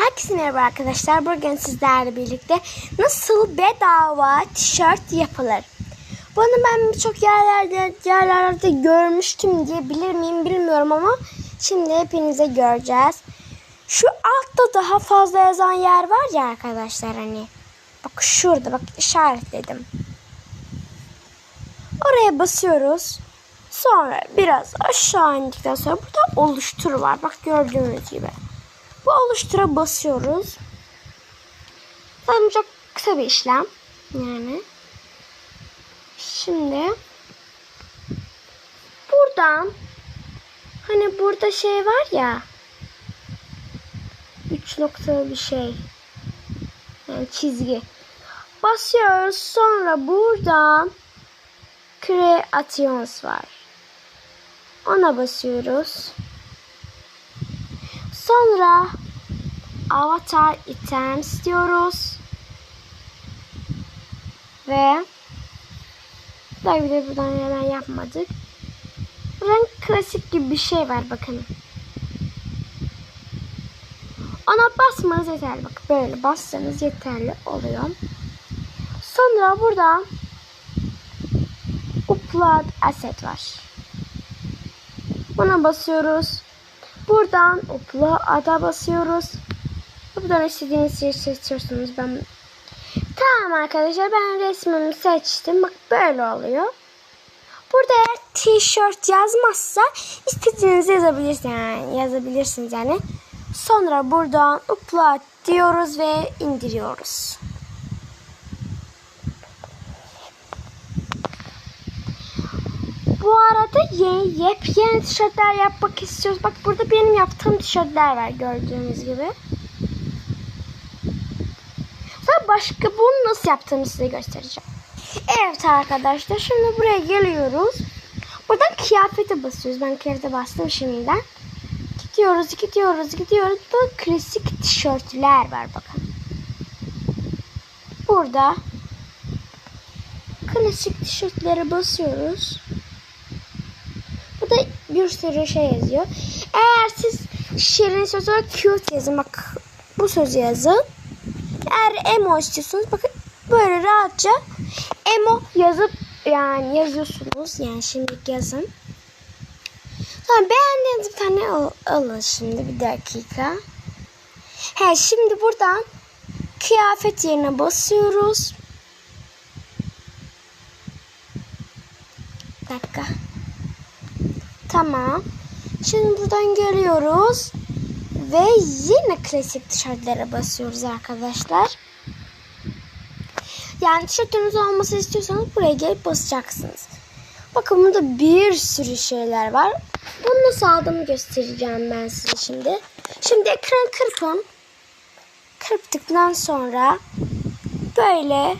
Herkese merhaba arkadaşlar. Bugün sizlerle birlikte nasıl bedava tişört yapılır? Bunu ben birçok yerlerde, yerlerde görmüştüm diyebilir miyim bilmiyorum ama şimdi hepinize göreceğiz. Şu altta daha fazla yazan yer var ya arkadaşlar hani. Bak şurada bak işaretledim. Oraya basıyoruz. Sonra biraz aşağı indikten sonra burada oluştur var. Bak gördüğünüz gibi. Bu oluştura basıyoruz. Zaten çok kısa bir işlem. Yani. Şimdi buradan hani burada şey var ya üç noktalı bir şey. Yani çizgi. Basıyoruz. Sonra buradan Creations var. Ona basıyoruz. Sonra Avatar Items diyoruz. Ve Tabii de buradan hemen yapmadık. Buradan klasik gibi bir şey var bakın. Ona basmanız yeterli. Bak böyle bassanız yeterli oluyor. Sonra burada Upload Asset var. Buna basıyoruz. Buradan Upload'a basıyoruz. Buradan istediğiniz şeyi seçiyorsunuz. Ben Tamam arkadaşlar ben resmimi seçtim. Bak böyle oluyor. Burada eğer tişört yazmazsa istediğinizi yazabilirsiniz yani yazabilirsiniz yani. Sonra buradan upload diyoruz ve indiriyoruz. Bu arada yeni, yepyeni tişörtler yapmak istiyoruz. Bak burada benim yaptığım tişörtler var gördüğünüz gibi. Sonra başka bunu nasıl yaptığımı size göstereceğim. Evet arkadaşlar şimdi buraya geliyoruz. Buradan kıyafete basıyoruz. Ben kıyafete bastım şimdiden. Gidiyoruz, gidiyoruz, gidiyoruz. Bu klasik tişörtler var bakın. Burada klasik tişörtlere basıyoruz. Bir sürü şey yazıyor. Eğer siz şirin sözü olarak cute yazın. Bak bu sözü yazın. Eğer emo istiyorsanız bakın böyle rahatça emo yazıp yani yazıyorsunuz. Yani şimdi yazın. Sonra beğendiğiniz bir tane al, alın şimdi bir dakika. He şimdi buradan kıyafet yerine basıyoruz. Bir dakika. Tamam. Şimdi buradan geliyoruz. Ve yine klasik tişörtlere basıyoruz arkadaşlar. Yani tişörtünüz olması istiyorsanız buraya gelip basacaksınız. Bakın burada bir sürü şeyler var. Bunu nasıl aldığımı göstereceğim ben size şimdi. Şimdi ekran kırpın. Kırptıktan sonra böyle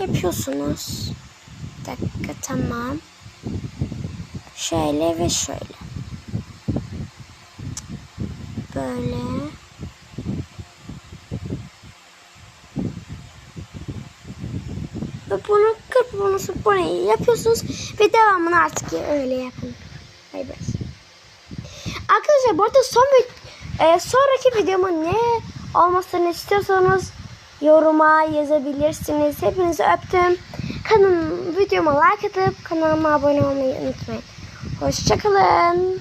yapıyorsunuz. Bir dakika tamam. Şöyle ve şöyle. Böyle. Ve bunu kırp bunu bunu yapıyorsunuz ve devamını artık öyle yapın. Bay bay. Arkadaşlar bu arada son bir e, sonraki videomun ne olmasını istiyorsanız yoruma yazabilirsiniz. Hepinizi öptüm. Kanalım videoma like atıp kanalıma abone olmayı unutmayın. Hoşçakalın.